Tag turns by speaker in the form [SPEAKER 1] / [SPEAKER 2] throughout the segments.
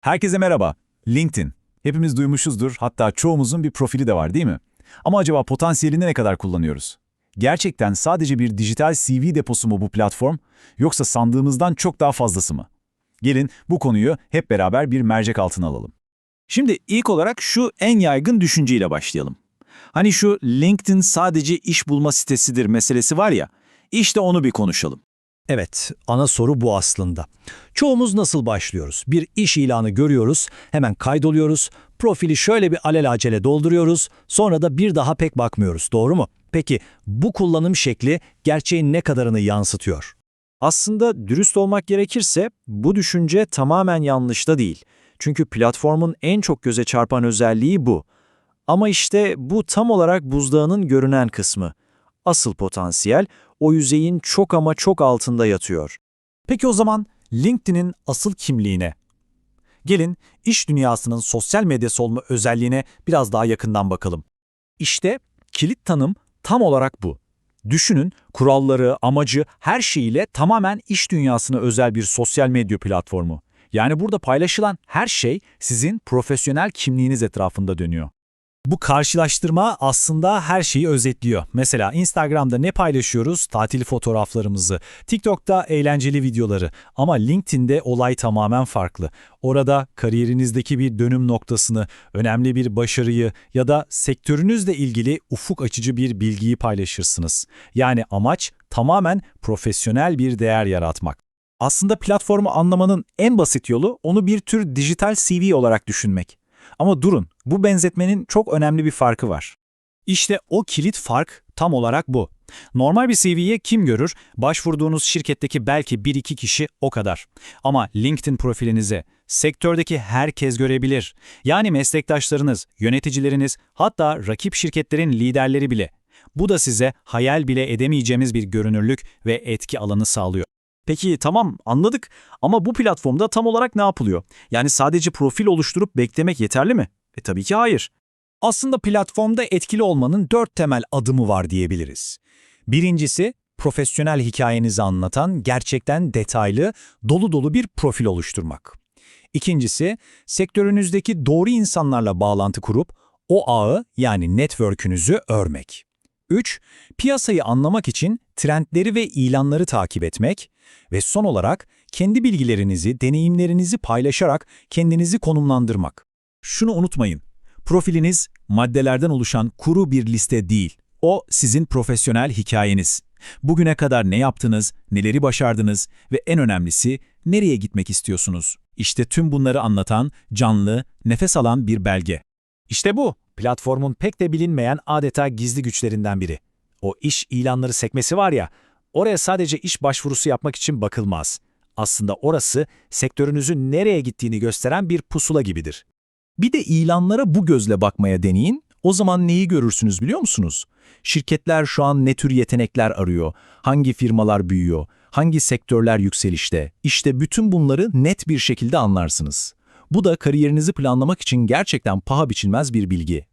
[SPEAKER 1] Herkese merhaba. LinkedIn. Hepimiz duymuşuzdur, hatta çoğumuzun bir profili de var değil mi? Ama acaba potansiyelini ne kadar kullanıyoruz? Gerçekten sadece bir dijital CV deposu mu bu platform, yoksa sandığımızdan çok daha fazlası mı? Gelin bu konuyu hep beraber bir mercek altına alalım.
[SPEAKER 2] Şimdi ilk olarak şu en yaygın düşünceyle başlayalım. Hani şu LinkedIn sadece iş bulma sitesidir meselesi var ya, işte onu bir konuşalım.
[SPEAKER 3] Evet, ana soru bu aslında. Çoğumuz nasıl başlıyoruz? Bir iş ilanı görüyoruz, hemen kaydoluyoruz, profili şöyle bir alelacele dolduruyoruz, sonra da bir daha pek bakmıyoruz, doğru mu? Peki bu kullanım şekli gerçeğin ne kadarını yansıtıyor?
[SPEAKER 2] Aslında dürüst olmak gerekirse bu düşünce tamamen yanlış da değil. Çünkü platformun en çok göze çarpan özelliği bu. Ama işte bu tam olarak buzdağının görünen kısmı. Asıl potansiyel o yüzeyin çok ama çok altında yatıyor.
[SPEAKER 1] Peki o zaman LinkedIn'in asıl kimliğine? Gelin iş dünyasının sosyal medyası olma özelliğine biraz daha yakından bakalım. İşte kilit tanım tam olarak bu. Düşünün kuralları, amacı, her şeyiyle tamamen iş dünyasına özel bir sosyal medya platformu. Yani burada paylaşılan her şey sizin profesyonel kimliğiniz etrafında dönüyor. Bu karşılaştırma aslında her şeyi özetliyor. Mesela Instagram'da ne paylaşıyoruz? Tatil fotoğraflarımızı, TikTok'ta eğlenceli videoları ama LinkedIn'de olay tamamen farklı. Orada kariyerinizdeki bir dönüm noktasını, önemli bir başarıyı ya da sektörünüzle ilgili ufuk açıcı bir bilgiyi paylaşırsınız. Yani amaç tamamen profesyonel bir değer yaratmak. Aslında platformu anlamanın en basit yolu onu bir tür dijital CV olarak düşünmek. Ama durun, bu benzetmenin çok önemli bir farkı var. İşte o kilit fark tam olarak bu. Normal bir CV'ye kim görür? Başvurduğunuz şirketteki belki 1-2 kişi o kadar. Ama LinkedIn profilinize sektördeki herkes görebilir. Yani meslektaşlarınız, yöneticileriniz, hatta rakip şirketlerin liderleri bile. Bu da size hayal bile edemeyeceğimiz bir görünürlük ve etki alanı sağlıyor.
[SPEAKER 2] Peki tamam anladık ama bu platformda tam olarak ne yapılıyor? Yani sadece profil oluşturup beklemek yeterli mi? E tabii ki hayır.
[SPEAKER 3] Aslında platformda etkili olmanın dört temel adımı var diyebiliriz. Birincisi, profesyonel hikayenizi anlatan gerçekten detaylı, dolu dolu bir profil oluşturmak. İkincisi, sektörünüzdeki doğru insanlarla bağlantı kurup o ağı yani network'ünüzü örmek. 3. Piyasayı anlamak için trendleri ve ilanları takip etmek ve son olarak kendi bilgilerinizi, deneyimlerinizi paylaşarak kendinizi konumlandırmak.
[SPEAKER 1] Şunu unutmayın, profiliniz maddelerden oluşan kuru bir liste değil. O sizin profesyonel hikayeniz. Bugüne kadar ne yaptınız, neleri başardınız ve en önemlisi nereye gitmek istiyorsunuz? İşte tüm bunları anlatan, canlı, nefes alan bir belge.
[SPEAKER 3] İşte bu, platformun pek de bilinmeyen adeta gizli güçlerinden biri. O iş ilanları sekmesi var ya, oraya sadece iş başvurusu yapmak için bakılmaz. Aslında orası sektörünüzün nereye gittiğini gösteren bir pusula gibidir.
[SPEAKER 4] Bir de ilanlara bu gözle bakmaya deneyin. O zaman neyi görürsünüz biliyor musunuz? Şirketler şu an ne tür yetenekler arıyor, hangi firmalar büyüyor, hangi sektörler yükselişte. İşte bütün bunları net bir şekilde anlarsınız. Bu da kariyerinizi planlamak için gerçekten paha biçilmez bir bilgi.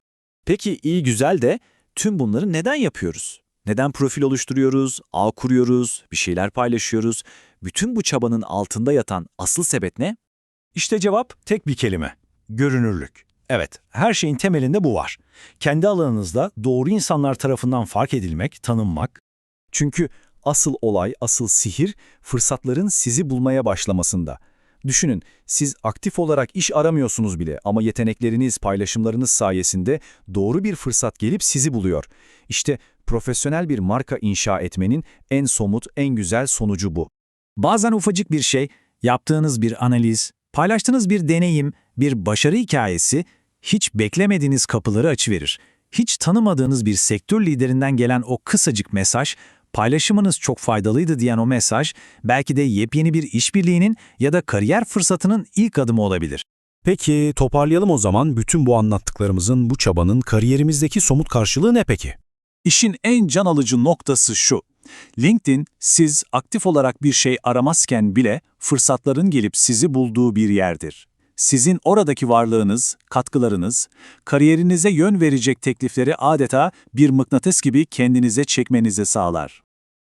[SPEAKER 2] Peki iyi güzel de tüm bunları neden yapıyoruz? Neden profil oluşturuyoruz, ağ kuruyoruz, bir şeyler paylaşıyoruz? Bütün bu çabanın altında yatan asıl sebep ne?
[SPEAKER 3] İşte cevap tek bir kelime. Görünürlük. Evet, her şeyin temelinde bu var. Kendi alanınızda doğru insanlar tarafından fark edilmek, tanınmak. Çünkü asıl olay, asıl sihir fırsatların sizi bulmaya başlamasında. Düşünün, siz aktif olarak iş aramıyorsunuz bile ama yetenekleriniz, paylaşımlarınız sayesinde doğru bir fırsat gelip sizi buluyor. İşte profesyonel bir marka inşa etmenin en somut, en güzel sonucu bu.
[SPEAKER 1] Bazen ufacık bir şey, yaptığınız bir analiz, paylaştığınız bir deneyim, bir başarı hikayesi hiç beklemediğiniz kapıları açıverir. Hiç tanımadığınız bir sektör liderinden gelen o kısacık mesaj, paylaşımınız çok faydalıydı diyen o mesaj, belki de yepyeni bir işbirliğinin ya da kariyer fırsatının ilk adımı olabilir.
[SPEAKER 5] Peki toparlayalım o zaman bütün bu anlattıklarımızın, bu çabanın kariyerimizdeki somut karşılığı ne peki?
[SPEAKER 1] İşin en can alıcı noktası şu. LinkedIn, siz aktif olarak bir şey aramazken bile fırsatların gelip sizi bulduğu bir yerdir. Sizin oradaki varlığınız, katkılarınız, kariyerinize yön verecek teklifleri adeta bir mıknatıs gibi kendinize çekmenizi sağlar.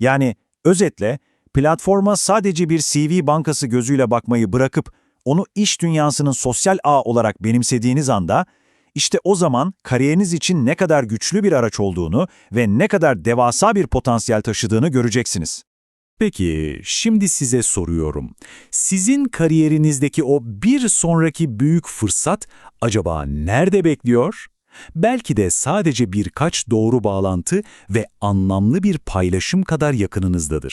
[SPEAKER 6] Yani özetle platforma sadece bir CV bankası gözüyle bakmayı bırakıp
[SPEAKER 1] onu iş dünyasının sosyal ağ olarak benimsediğiniz anda, işte o zaman kariyeriniz için ne kadar güçlü bir araç olduğunu ve ne kadar devasa bir potansiyel taşıdığını göreceksiniz.
[SPEAKER 4] Peki, şimdi size soruyorum. Sizin kariyerinizdeki o bir sonraki büyük fırsat acaba nerede bekliyor? Belki de sadece birkaç doğru bağlantı ve anlamlı bir paylaşım kadar yakınınızdadır.